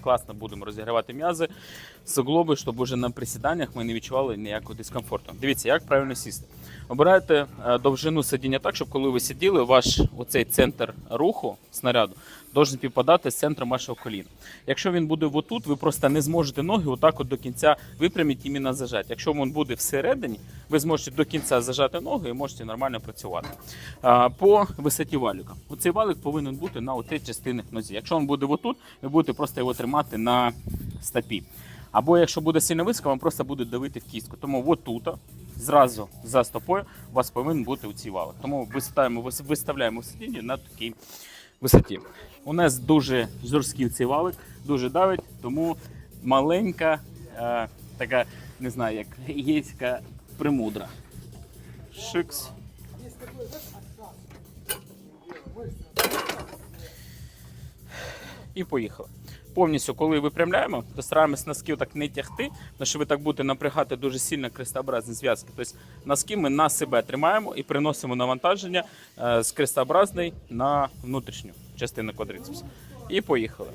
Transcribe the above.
Класно будемо розігрівати м'язи, суглоби, щоб уже на присіданнях ми не відчували ніякого дискомфорту. Дивіться, як правильно сісти. Обирайте е, довжину сидіння так, щоб коли ви сиділи, ваш оцей центр руху снаряду должен співпадати з центром вашого коліна. Якщо він буде отут, ви просто не зможете ноги отак от до кінця випрямити іменно зажати. Якщо він буде всередині, ви зможете до кінця зажати ноги і можете нормально працювати. По висоті валіка. Оцей валік повинен бути на отій частині нозі. Якщо він буде отут, ви будете просто його тримати на стопі. Або якщо буде сильно високо, вам просто буде давити в кістку. Тому отут, зразу за стопою, у вас повинен бути у цій валик. Тому виставляємо, виставляємо сидіння на такій висоті. У нас дуже жорсткий цей валик, дуже давить, тому маленька, е, така, не знаю, як гейська примудра. Шикс. І поїхали. Повністю, коли випрямляємо, то стараємось носки так не тягти, тому що ви так будете напрягати дуже сильно крестообразні зв'язки. Тобто носки ми на себе тримаємо і приносимо навантаження е, з крестообразної на внутрішню частину квадрицепса. І поїхали.